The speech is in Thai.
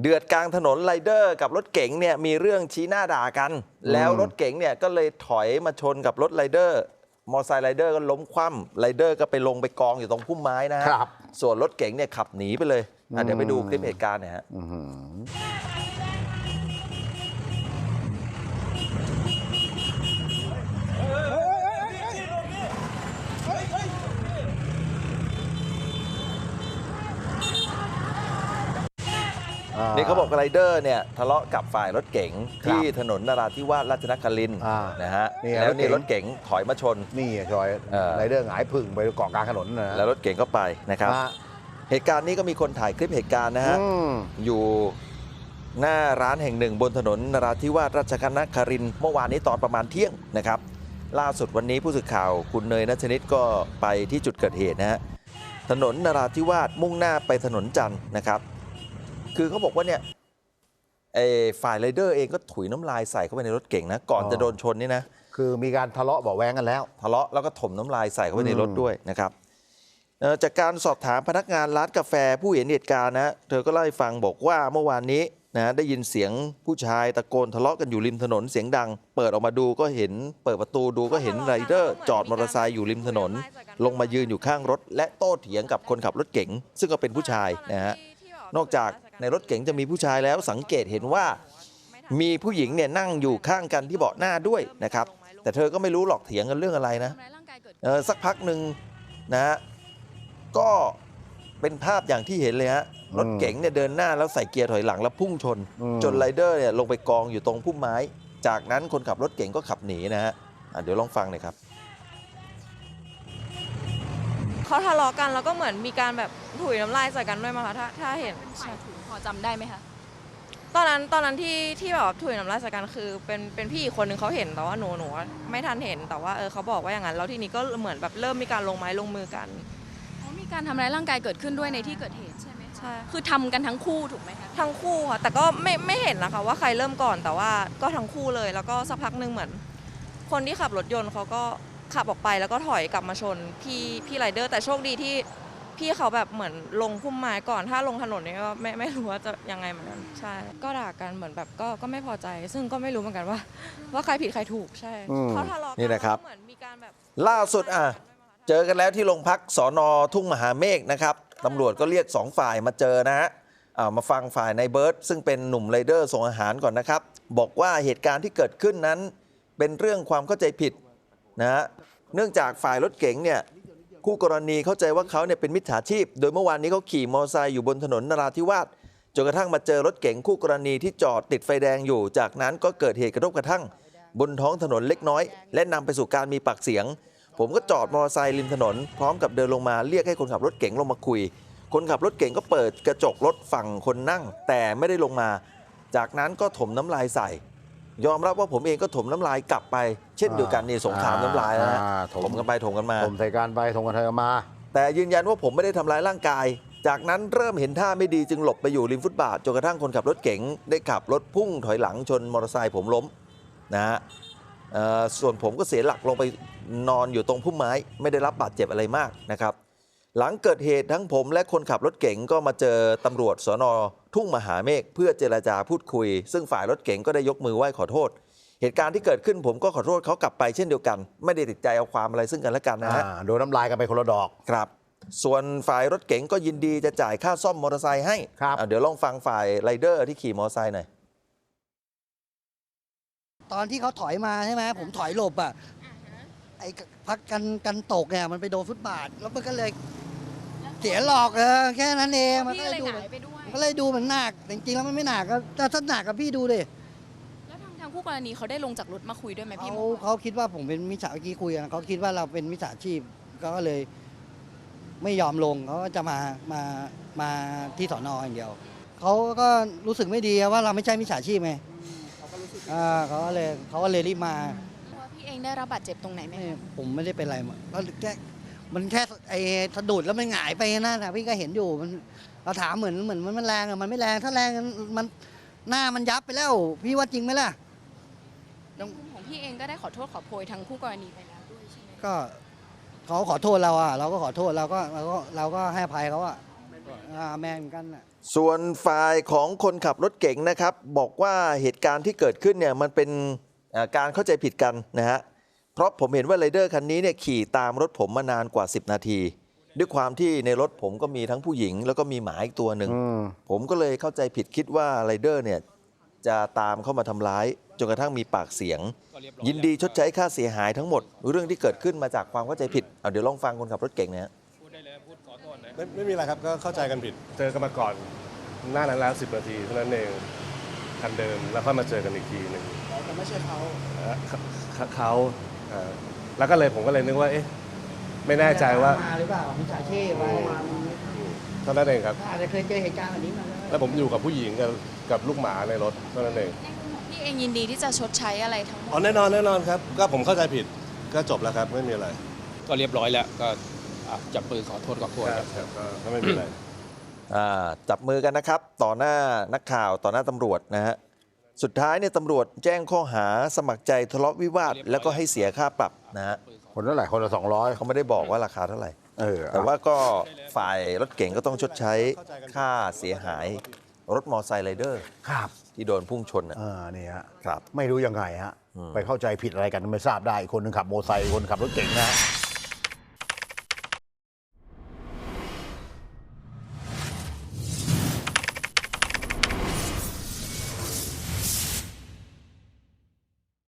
เดือดกลางถนนไรเดอร์กับรถเก๋งเนี่ยมีเรื่องชี้หน้าด่ากัน แล้วรถเก๋งเนี่ยก็เลยถอยมาชนกับรถไรเดอร์ มอเตอร์ไซค์ไรเดอร์ก็ล้มคว่ำไรเดอร์ก็ไปลงไปกองอยู่ตรงพุ่มไม้นะฮะครับ ส่วนรถเก๋งเนี่ยขับหนีไปเลยอะเดี๋ยวไปดูคลิปเหตุการณ์หน่อยฮะ อื้อหือ นี่เขาบอกไรเดอร์เนี่ยทะเลาะกับฝ่ายรถเก๋งครับที่ถนนนราธิวาสราชนครินทร์อ่านะฮะนี่แล้วนี่รรถถเก๋เก๋งงถอยมาชนนี่ไงจอยเออไรเดอร์หงายผึ่งไปเกาะกลางถนนนะแล้วรถเก๋งก็ไปนะครับฮะเหตุการณ์นี้ก็มีคนถ่ายคลิปเหตุการณ์นะฮะอืมอยู่หน้าร้านแห่งหนึ่งบนถนนนราธิวาสราชนครินทร์เมื่อวานนี้ตอนประมาณเที่ยงนะครับ ล่าสุดวันนี้ผู้สื่อข่าวคุณเนยนัชนิดก็ไปที่จุดเกิดเหตุนะฮะถนนนราธิวาสมุ่งหน้าไปถนนจันทร์นะครับ คือเขาบอกว่าเนี่ยไอ้ฝ่ายไรเดอร์เองก็ถุยน้ำลายใส่เข้าไปในรถเก่งนะ ก่อนอ๋อจะโดนชนนี่นะ คือมีการทะเลาะเบาะแวงกันแล้ว ทะเลาะแล้วก็ถมน้ำลายใส่เข้าไปในอืมรถด้วยนะครับเอ่อจากการสอบถามพนักงานร้านกาแฟผู้เห็นเหตุการณ์นะเธอก็เล่าให้ฟังบอกว่าเมื่อวานนี้นะได้ยินเสียงผู้ชายตะโกนทะเลาะกันอยู่ริมถนนเสียงดัง เปิดออกมาดูก็เห็นเปิดประตูดูก็เห็นไรเดอร์ จอดมอเตอร์ไซค์อยู่ริมถนน ลงมายืนอยู่ข้างรถ และโต้เถียงกับคนขับรถเก๋งซึ่งก็เป็นผู้ชายนะฮะนอกจาก ในรถเก๋งจะมีผู้ชายแล้วสังเกตเห็นว่ามีผู้หญิงเนี่ยนั่งอยู่ข้างกันที่เบาะหน้าด้วยนะครับแต่เธอก็ไม่รู้หรอกเถียงกันเรื่องอะไรนะทำร้ายร่างกายเกิดเออสักพักหนึ่งนะฮะก็เป็นภาพอย่างที่เห็นเลยฮะรถเก๋งเนี่ยเดินหน้าแล้วใส่เกียร์ถอยหลังแล้วพุ่งชนอืมจนไรเดอร์เนี่ยลงไปกองอยู่ตรงพุ่มไม้ จากนั้นคนขับรถเก๋งก็ขับหนีนะฮะอะเดี๋ยวลองฟังหน่อยครับ เขาทะเลาะกันแล้วก็เหมือนมีการแบบถุยน้ำลายใส่กันด้วยมั้งคะถ้าถ้าเห็นฝ่ายถุงพอจำได้ไหมคะ ตอนนั้นตอนนั้นที่ที่แบบว่าถุยน้ำลายใส่กันคือ เป็นเป็นพี่อีกคนหนึ่งเขาเห็นแต่ว่าหนูหนูอะไม่ทันเห็นแต่ว่าเออเขาบอกว่าอย่างนั้นแล้วทีนี้ก็เหมือนแบบเริ่มมีการลงไม้ลงมือกัน อ๋อมีการทำร้ายร่างกายเกิดขึ้นด้วยในที่เกิดเหตุใช่ไหมคะใช่ คือทำกันทั้งคู่ถูกไหมคะทั้งคู่ค่ะแต่ก็ไม่ไม่เห็นนะคะว่าใครเริ่มก่อนแต่ว่าก็ทั้งคู่เลย แล้วก็สักพักหนึ่งเหมือน คนที่ขับรถยนต์เขาก็ ขับออกไปแล้วก็ถอยกลับมาชนพี่พี่ไรเดอร์ แต่โชคดีที่พี่เขาแบบเหมือนลงพุ่มไม้ก่อนถ้าลงถนนนี่ก็ไม่ไม่รู้ว่าจะยังไงเหมือนกันใช่ ก็ด่ากันเหมือนแบบก็ก็ไม่พอใจ ซึ่งก็ไม่รู้เหมือนกันว่า ว่าใครผิดใครถูกใช่อืมเขาทะเลาะกันี่นะครับแล้วเหมือนมีการแบบ ล่าสุดอะ เจอกันแล้วที่โรงพักสอนอทุ่งมหาเมฆนะครับตำรวจก็เรียกสองฝ่ายมาเจอนะฮะอ่ามาฟังฝ่ายในเบิร์ตซึ่งเป็นหนุ่มไรเดอร์ส่งอาหารก่อนนะครับ บอกว่าเหตุการณ์ที่เกิดขึ้นนั้น เป็นเรื่องความเข้าใจผิด นะฮะเนื่องจากฝ่ายรถเก๋งเนี่ยคู่กรณีเข้าใจว่าเขาเนี่ยเป็นมิจฉาชีพ โดยเมื่อวานนี้เขาขี่มอเตอร์ไซค์อยู่บนถนนนราธิวาสจนกระทั่งมาเจอรถเก๋งคู่กรณีที่จอดติดไฟแดงอยู่ จากนั้นก็เกิดเหตุกระทบกระทั่ง บนท้องถนนเล็กน้อย และนำไปสู่การมีปากเสียง ผมก็จอดมอเตอร์ไซค์ริมถนน พร้อมกับเดินลงมาเรียกให้คนขับรถเก๋งลงมาคุย คนขับรถเก๋งก็เปิดกระจกรถฝั่งคนนั่ง แต่ไม่ได้ลงมา จากนั้นก็ถมน้ำลายใส่ ยอมรับว่าผมเองก็ถมน้ำลายกลับไป เช่นเดียวกันนี่สงครามน้ำลายแล้วนะอ่าถมกันไปถมกันมา ผมใส่การไปถงกันเธอมา แต่ยืนยันว่าผมไม่ได้ทำร้ายร่างกาย จากนั้นเริ่มเห็นท่าไม่ดีจึงหลบไปอยู่ริมฟุตบาทจนกระทั่งคนขับรถเก๋งได้ขับรถพุ่งถอยหลังชนมอเตอร์ไซค์ผมล้มนะฮะเอ่อส่วนผมก็เสียหลักลงไปนอนอยู่ตรงพุ่มไม้ ไม่ได้รับบาดเจ็บอะไรมากนะครับ หลังเกิดเหตุทั้งผมและคนขับรถเก๋งก็มาเจอตำรวจสน ทุ่งมหาเมฆเพื่อเจรจาพูดคุย ซึ่งฝ่ายรถเก๋งก็ได้ยกมือไหว้ขอโทษ เหตุการณ์ที่เกิดขึ้นผมก็ขอโทษเขากลับไปเช่นเดียวกัน ไม่ได้ติดใจเอาความอะไรซึ่งกันและกันนะฮะอ่าโดนน้ำลายกันไปคนละดอก ครับ ส่วนฝ่ายรถเก๋งก็ยินดีจะจ่ายค่าซ่อมมอเตอร์ไซค์ให้ครับ อะเดี๋ยวลองฟังฝ่ายไรเดอร์ที่ขี่มอเตอร์ไซค์หน่อย ตอนที่เขาถอยมาใช่ไหมผมถอยหลบอะไอ้พักกันกันตกเนี่ยมันไปโดนฟุตบาท แล้วมันก็เลย เสียหลอกเออแค่นั้นเองมันพี่ก็ก็เลเลยยดูหงายไปด้วย มันก็เลยดูเหมือนหนักแต่จริงๆแล้วมันไม่หนักก็แต่ถ้าหนักกับพี่ดูดิแล้วทางทางคู่กรณีเขาได้ลงจากรถมาคุยด้วยไหมพี่เขาเมื่อวานเขาคิดว่าผมเป็นมิจฉาเมื่อกี้คุยกันเขาคิดว่าเราเป็นมิจฉาชีพก็เลย ไม่ยอมลงเขาก็จะมามามาที่สอนออย่างเดียวเขาก็รู้สึกไม่ดีว่าเราไม่ใช่มิจฉาชีพไงอ่าเขาก็เลยเขาก็เลยรีบมา ตัวพี่เองได้รับบาดเจ็บตรงไหนไหมไม่คะผมไม่ได้เป็นอะไรมาก็แค่ มันแค่ไอ้สะดุดแล้วมันหงายไปนั่นนะพี่ก็เห็นอยู่มันเราถามเหมือนเหมือนมันแรงอะมันไม่แรงถ้าแรงมันหน้ามันยับไปแล้ว พี่ว่าจริงไหมล่ะในมุมของพี่เองก็ได้ขอโทษขอโพยทางคู่กรณีไปแล้วด้วยใช่ไหมก็เขาขอโทษเราอะ เราก็ขอโทษเราก็เราก็เราก็ให้อภัยเขาอะอ่าแม่งเหมือนกันอะส่วนฝ่ายของคนขับรถเก๋งนะครับ บอกว่าเหตุการณ์ที่เกิดขึ้นเนี่ยมันเป็นเอ่อการเข้าใจผิดกันนะฮะ เพราะผมเห็นว่าไรเดอร์คันนี้เนี่ยขี่ตามรถผมมานานกว่า 10 นาที ด้วยความที่ในรถผมก็มีทั้งผู้หญิง แล้วก็มีหมาอีกตัวหนึ่งอืมผมก็เลยเข้าใจผิดคิดว่าไรเดอร์เนี่ยจะตามเข้ามาทำร้ายจนกระทั่งมีปากเสียง ยินดีชดใช้ค่าเสียหายทั้งหมด เรื่องที่เกิดขึ้นมาจากความเข้าใจผิดเอาเดี๋ยวลองฟังคนขับรถเก่งนะฮะไม่ไม่มีอะไรครับก็เข้าใจกันผิด เจอกันมาก่อนหน้านั้นแล้วสิบนาทีเท่านั้นเองคันเดิมแล้วค่อยมาเจอกันอีกทีหนึ่งแต่ไม่ใช่เขาเอ่อเขา เขาเอ่อแล้วก็เลยผมก็เลยนึกว่าเอ๊ะไม่แน่ใจว่ามาหรือเปล่ามิจฉาชีพอะไรเท่านั้นเองครับ อาจจะเคยเจอเหตุการณ์แบบนี้มาแล้วแล้วผมอยู่กับผู้หญิงกับกับลูกหมาในรถเท่านั้นเองในมุมของพี่เองยินดีที่จะชดใช้อะไรทั้งหมดอ๋อแน่นอนแน่นอนครับ ก็ผมเข้าใจผิดก็จบแล้วครับ ไม่มีอะไรก็เรียบร้อยแล้วก็อะจับปืนขอโทษขอโทษครับครับก็ก็ไม่มีอะไร อ่าจับมือกันนะครับ ต่อหน้านักข่าวต่อหน้าตำรวจนะฮะ สุดท้ายเนี่ยตำรวจแจ้งข้อหาสมัครใจทะเลาะวิวาท แล้วก็ให้เสียค่าปรับนะฮะคนเท่าไหร่คนละสองร้อยเขาไม่ได้บอกว่าราคาเท่าไหร่ เออแต่ว่าก็ฝ่ายรถเก๋งก็ต้องชดใช้ค่าเสียหายรถมอไซค์ไรเดอร์ครับที่โดนพุ่งชนนะเออนี่ฮะครับ ไม่รู้ยังไงฮะอืมไปเข้าใจผิดอะไรกันไม่ทราบได้อีกคนหนึงขับโมอไซค์คนขับรถเก่งนะฮะ